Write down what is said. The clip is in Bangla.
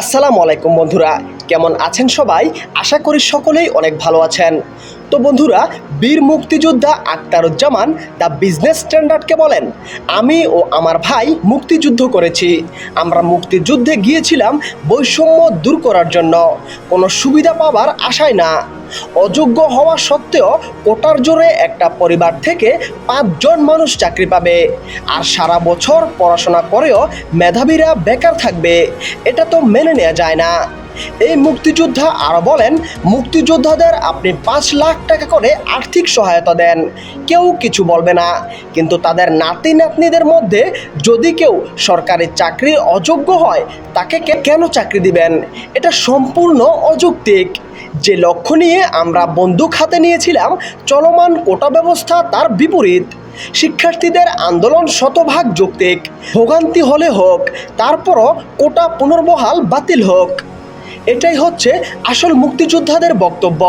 আসসালামু আলাইকুম বন্ধুরা কেমন আছেন সবাই? আশা করি সকলেই অনেক ভালো আছেন। তো বন্ধুরা বীর মুক্তিযোদ্ধা আক্তারুজ্জামান দ্য বিজনেস স্ট্যান্ডার্ডকে বলেন, আমি ও আমার ভাই মুক্তিযুদ্ধ করেছি। আমরা মুক্তিযুদ্ধে গিয়েছিলাম বৈষম্য দূর করার জন্য। কোনো সুবিধা পাবার আশায় না। অযোগ্য হওয়া সত্ত্বেও কোটার জোরে একটা পরিবার থেকে পাঁচজন মানুষ চাকরি পাবে। আর সারা বছর পড়াশোনা করেও মেধাবীরা বেকার থাকবে। এটা তো মেনে নেওয়া যায় না। এই মুক্তিযোদ্ধা আরও বলেন, মুক্তিযোদ্ধাদের আপনি পাঁচ লাখ টাকা করে আর্থিক সহায়তা দেন। কেউ কিছু বলবে না। কিন্তু তাদের নাতি নাতনিদের মধ্যে যদি কেউ সরকারি চাকরির অযোগ্য হয়, তাকে কেন চাকরি দিবেন? এটা সম্পূর্ণ অযৌক্তিক। যে লক্ষ্য নিয়ে আমরা বন্দুক হাতে নিয়েছিলাম, চলমান কোটা ব্যবস্থা তার বিপরীত। শিক্ষার্থীদের আন্দোলন শতভাগ যৌক্তিক। ভোগান্তি হলে হোক, তারপরও কোটা পুনর্বহাল বাতিল হোক। এটাই হচ্ছে আসল মুক্তিযোদ্ধাদের বক্তব্য।